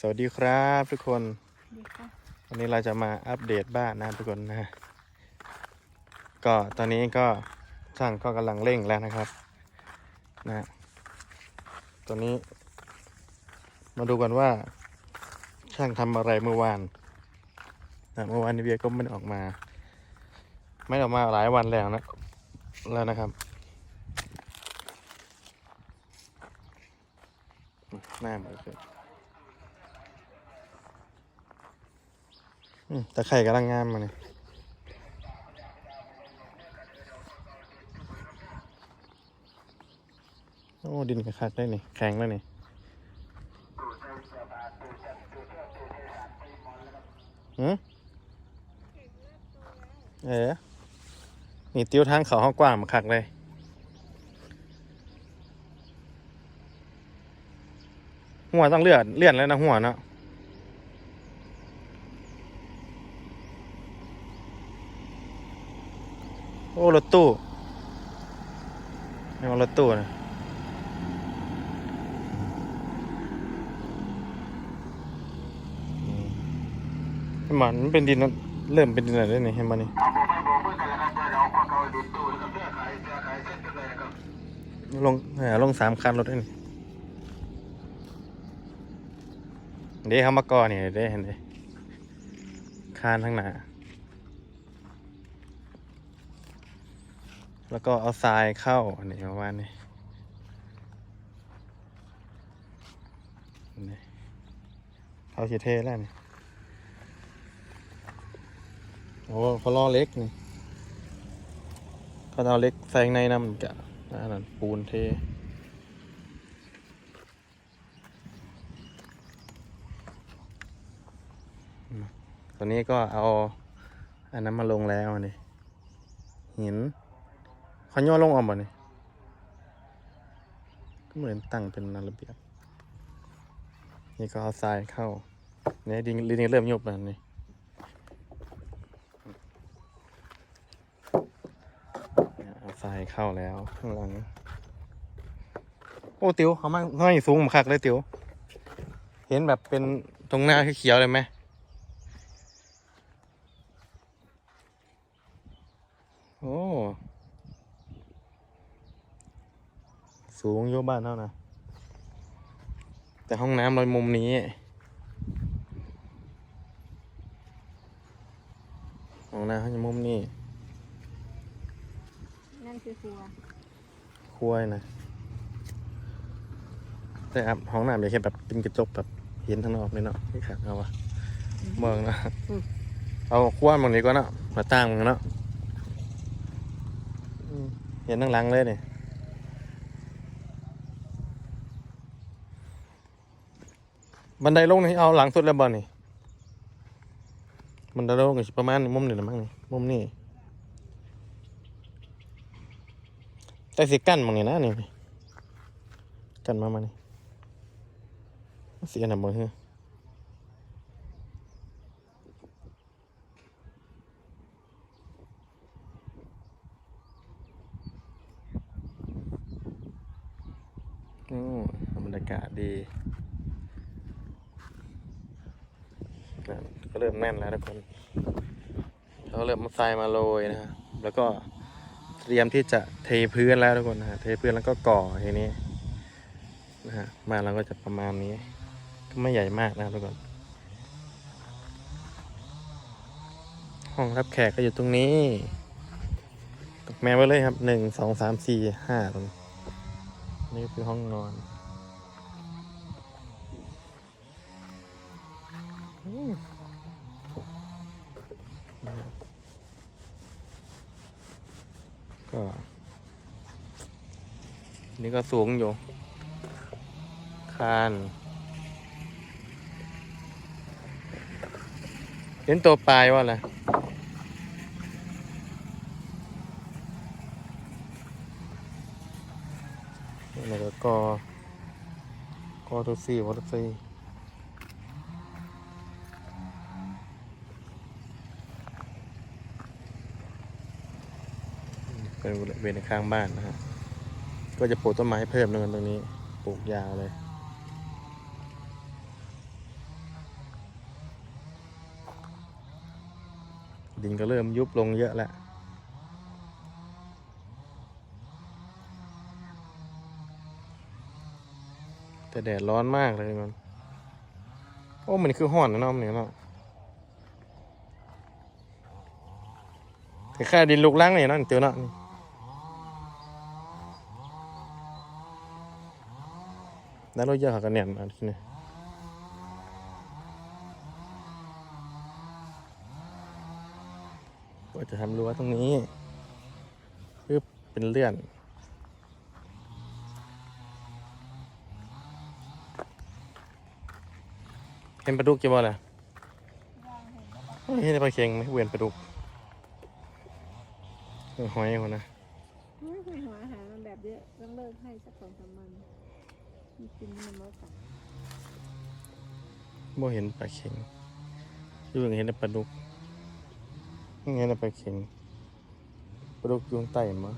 สวัสดีครับทุกคนดีค่ะวันนี้เราจะมาอัปเดตบ้านนะทุกคนนะ ก็ตอนนี้ก็ช่างก็กำลังเร่งแล้วนะครับนะตอนนี้ มาดูกันว่า ช่างทำอะไรเมื่อวานนะเมื่อวานนี้เบียร์ก็ไม่ได้ออกมา ไม่ได้ออกมาหลายวันแล้วนะ แล้วนะครับหน้ามันเลยอืม แต่ไข่กำลังงามมาเนี่ยโอ้ ดินกระคักได้นี่แข็งแล้วนี่หืมเอ๋นี่ติ้วทางเขาห้องกว้างมาคักเลยหัวต้องเลื่อนเลื่อนแล้วนะหัวเนาะ โอ้รถตู้ไม่มารถตู้นะมเห็นมันมันเป็นดินแล้วเริ่มเป็นดินอะไรนี่เห็นมันนี่ลงเออลงสามคันรถได้นี่เด้เขามาก่อนี่เด้เห็นเด้คานทั้างหน้า แล้วก็เอาทรายเข้าอันนี้ประมาณนี้นี่เขาขีเทแล้วนี่โอ้เขาล่อเล็กนี่เขาเอาเล็กใส่ข้างในน้ำกะอันนั้นปูนเทตอนนี้ก็เอาอันนั้นมาลงแล้วนี่หิน เขาย่อลงออกมาเนี่ยก็เหมือนตั้งเป็นระเบียบ นี่ก็เอาทรายเข้าเนี่ยดินดินเริ่มยุบแล้วนี่เนี่เอาทรายเข้าแล้วข้างหลัง โอ้ติวเขามาห้อยสูงมาคักเลยติว เห็นแบบเป็นตรงหน้าเขียวเลยไหม โอ้ สูงอยู่บ้านเท่านะ แต่ห้องน้ำเรามุมนี้ ห้องน้ำเขาจะมุมนี้ นั่นคือครัวครัวนะ แต่ครับห้องน้ำอย่าแค่แบบเป็นกระจกแบบเห็นทางนอกเลยเนาะนี่ครับเอาวะเมืองนะ เอาครัวมองนี้ก็เนาะมาตั้งมึงเนาะอืมเห็นทั้งหลังเลยเนี่ย บันไดลงนี่เอาหลังสุดแล้วบ่นี่บันไดลงก็ประมาณมุมนี่ละมั้งนี่มุมนี่แต่สิกั้นมังนี่นะนี่กั้นมามานี่เสียหนับมือเฮ้อโอ้บรรยากาศดี นะก็เริ่มแน่นแล้วทุกคนเราเริ่มมาทรายมาโรยนะฮะแล้วก็เตรียมที่จะเทพื้นแล้วทุกคนนะฮะเทพื้นแล้วก็ก่อทีนี้นะฮะมานเราก็จะประมาณนี้ ก็ไม่ใหญ่มากนะทุกคน ห้องรับแขกก็อยู่ตรงนี้ตกแมวไว้เลยครับหนึ่งสองสามสี่ห้าตรงนี้นี่คือห้องนอน ก็นี่ก็สูงอยู่ คาน เห็นตัวปลายว่าอะไรนี่ก็กอกอตัวสี่วอตัวสี่ เป็นบริเวณข้างบ้านนะฮะก็จะปลูกต้นไม้เพิ่มตรงินตรงนี้ปลูกยาวเลย ดินก็เริ่มยุบลงเยอะแล้วแต่แดดร้อนมากเลยมันโอ้มันคือห่อนนะน้องเนี่ยเนาะแต่แค่ดินลุกล้างเนี่ยเนาะเตียวเนาะ นี่แล้วเราเยอะเขากันแน่นอันนี้ก็จะทำรั้วตรงนี้ปึ๊บเป็นเลื่อนเห็นปลาดุกกี่บ่ล่ะเห็นปลาเค็งไหมเวียนปลาดุกหอยคนนะไม่เคยหาอาหารมันแบบเยอะต้องเลิกให้สักสองสามวัน มันกินมันมดกันบ่เห็นปลาเค็งอยู่เห็นแต่ปลาดุกเห็นแต่ปลาเค็งปลาดุกอยุงใต้มา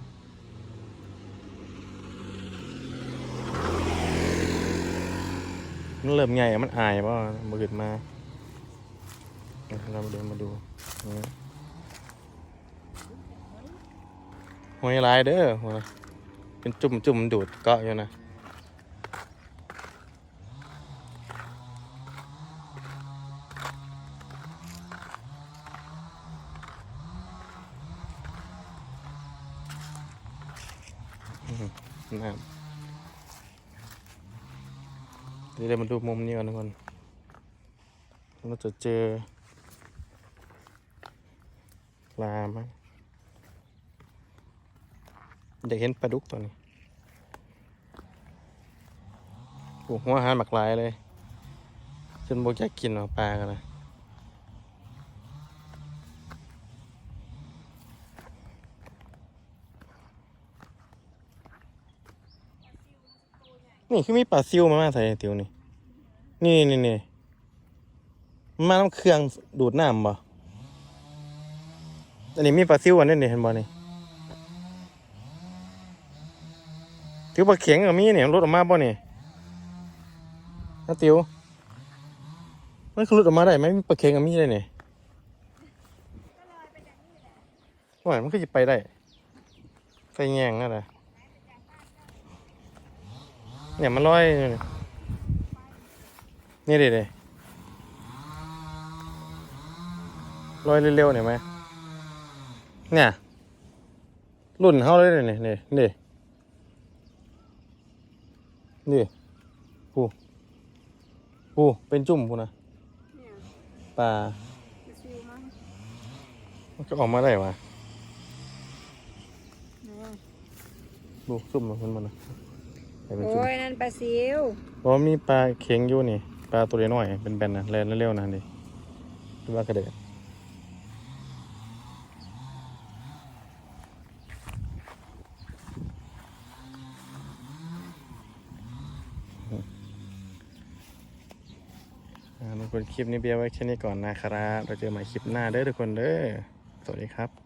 มันเริ่มใหญ่มันอายป่ะมาเกิดมา เรามาเดินมาดูหอยลายเด้อหัวเป็นจุ่มจุ่มดูดเกาะอยู่นะ นะครับเดี๋ยวมาดูมุมนี้ก่อนทุกคนเราจะเจอปลาไหมเด็กเห็นปลาดุกตัวนี้โอ้หัวอาหาหมักหลายเลยจนบอกอยกกินหรอปลากันนะ นี่คือมีปลาซิวมามาใส่ในติวนี่นี่นี่นี่มาน้ำเครื่องดูดน้ำบ่อันนี้มีปลาซิวอันนี้เห็นบ่นี่ติวปลาเข็งกับมีเนี่ยรถออกมาบ่นี่นะติวมันคือรถออกมาได้ไหมมีปลาเข็งกับมีได้นี่ยว่ามันก็จะไปได้ไฟแยงนั่นแหละ เนี่ยมันลอยอยู่นี่นี่ดิดิลอยเร็วๆเนี่ยไหมเนี่ยรุ่นเขาเลยเนี่ยนี่นี่นี่ปูปูเป็นจุ่มปูนะเนี่ยปลาจะซิวมั้งมันก็ออกมาได้วะนะดูจุ่มมันมันนะ ให้เป็นจุ่มโอ้ยนั่นปลาซิวเพราะว่ามีปลาเข็งอยู่นี่ ปลาตัวเล็กน้อยเป็นแบนนะแล่นเร็วๆนะนี่ดูว่ากระเด็นอ่าทุกคนคลิปนี้เบียร์ไว้แค่นี้ก่อนนะครับ เราเจอใหม่คลิปหน้าเด้อทุกคนเด้อ สวัสดีครับ